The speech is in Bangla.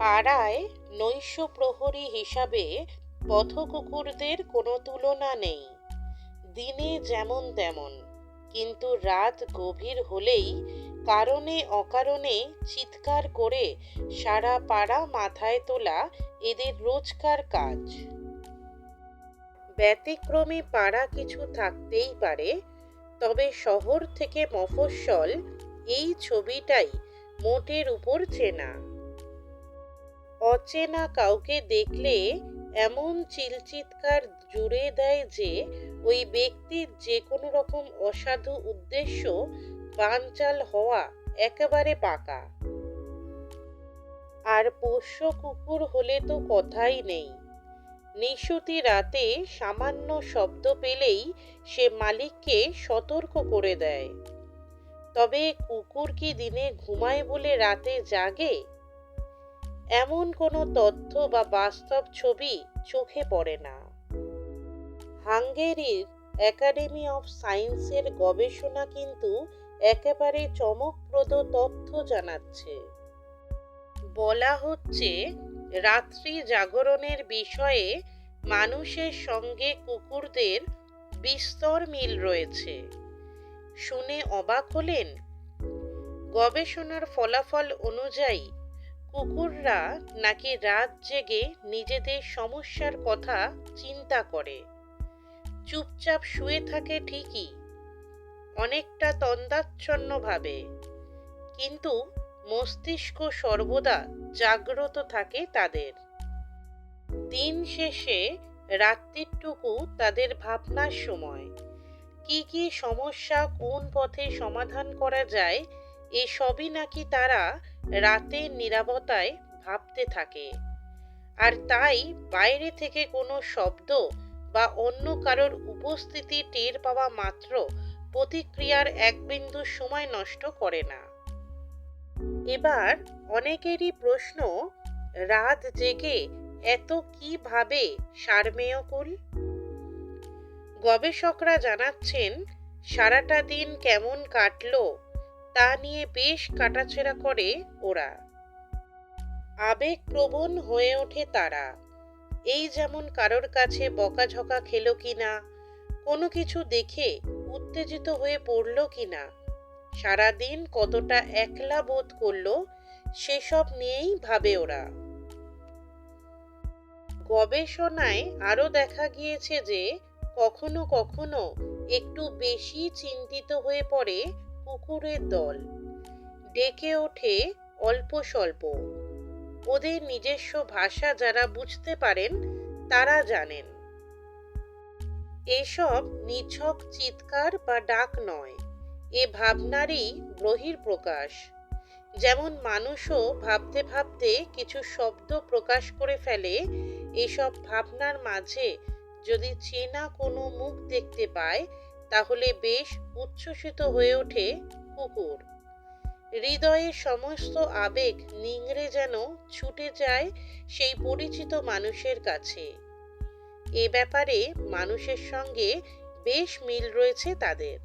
পাড়ায় নৈশ প্রহরী হিসাবে পথকুকুরদের কোনো তুলনা নেই। দিনে যেমন তেমন, কিন্তু রাত গভীর হলেই কারণে অকারণে চিৎকার করে সারা পাড়া মাথায় তোলা এদের রোজকার কাজ। ব্যতিক্রমী পাড়া কিছু থাকতেই পারে, তবে শহর থেকে মফস্বল এই ছবিটাই মোটের উপর চেনা। অচেনা কাউকে দেখলে এমন চিলচিৎকার জুড়ে দেয় যে, ওই ব্যক্তির যে কোনো রকম অসাধু উদ্দেশ্য বানচাল হওয়া একেবারে পাকা। আর পোষ্য কুকুর হলে তো কথাই নেই। নিশুতি রাতে সামান্য শব্দ পেলেই সে মালিককে সতর্ক করে দেয়। তবে কুকুর কি দিনে ঘুমায় বলে রাতে জাগে? এমন কোনো তথ্য বা বাস্তব ছবি চোখে পড়ে না। হাঙ্গেরির একাডেমি অফ সায়েন্সের গবেষণা কিন্তু একেবারে চমকপ্রদ তথ্য জানাচ্ছে। বলা হচ্ছে, রাত্রি জাগরণের বিষয়ে মানুষের সঙ্গে কুকুরদের বিস্তর মিল রয়েছে। শুনে অবাক হলেন। গবেষণার ফলাফল অনুযায়ী কুকুররা নাকি রাত জেগে নিজেদের সমস্যার কথা চিন্তা করে। চুপচাপ শুয়ে থাকে ঠিকই, অনেকটা তন্দাচ্ছন্নভাবে। কিন্তু মস্তিষ্ক সর্বদা জাগ্রত থাকে তাদের। দিন শেষে রাত্রিটুকু তাদের ভাবনার সময়। কি কি সমস্যা কোন পথে সমাধান করা যায়, এসবই নাকি তারা রাতের নিরাপত্তায় ভাবতে থাকে। আর তাই বাইরে থেকে কোনো শব্দ বা অন্য কারোর উপস্থিতি টের পাওয়া মাত্র প্রতিক্রিয়ার এক বিন্দু সময় নষ্ট করে না। এবার অনেকেরই প্রশ্ন, রাত জেগে এত কীভাবে সারমেয়কুল গবেষকরা জানাচ্ছেন, সারাটা দিন কেমন কাটলো তা নিয়ে বেশ কাটাছেড়া করে ওরা। আবেগপ্রবণ হয়ে ওঠে তারা। এই যেমন কারোর কাছে বকাঝকা খেলো কিনা কোনো কিছু দেখে উত্তেজিত হয়ে পড়ল কিনা সারাদিন কতটা একলা বোধ করল সেসব নিয়েই ভাবে ওরা। গবেষণায় আরও দেখা গিয়েছে যে কখনো কখনো একটু বেশি চিন্তিত হয়ে পড়ে কুকুরের দল। ডেকে ওঠে অল্প স্বল্প। ওদের নিজস্ব ভাষা যারা বুঝতে পারেন, তারা জানেন। এসব নিছক চিৎকার বা ডাক নয়, এ ভাবনারই বহির প্রকাশ যেমন মানুষও ভাবতে ভাবতে কিছু শব্দ প্রকাশ করে ফেলে, এসব ভাবনার মাঝে যদি চেনা কোনো মুখ দেখতে পায় তাহলে বেশ উচ্ছ্বসিত হয়ে ওঠে কুকুর। হৃদয়ের সমস্ত আবেগ নিংড়ে যেন ছুটে যায় সেই পরিচিত মানুষের কাছে। এ ব্যাপারে মানুষের সঙ্গে বেশ মিল রয়েছে তাদের।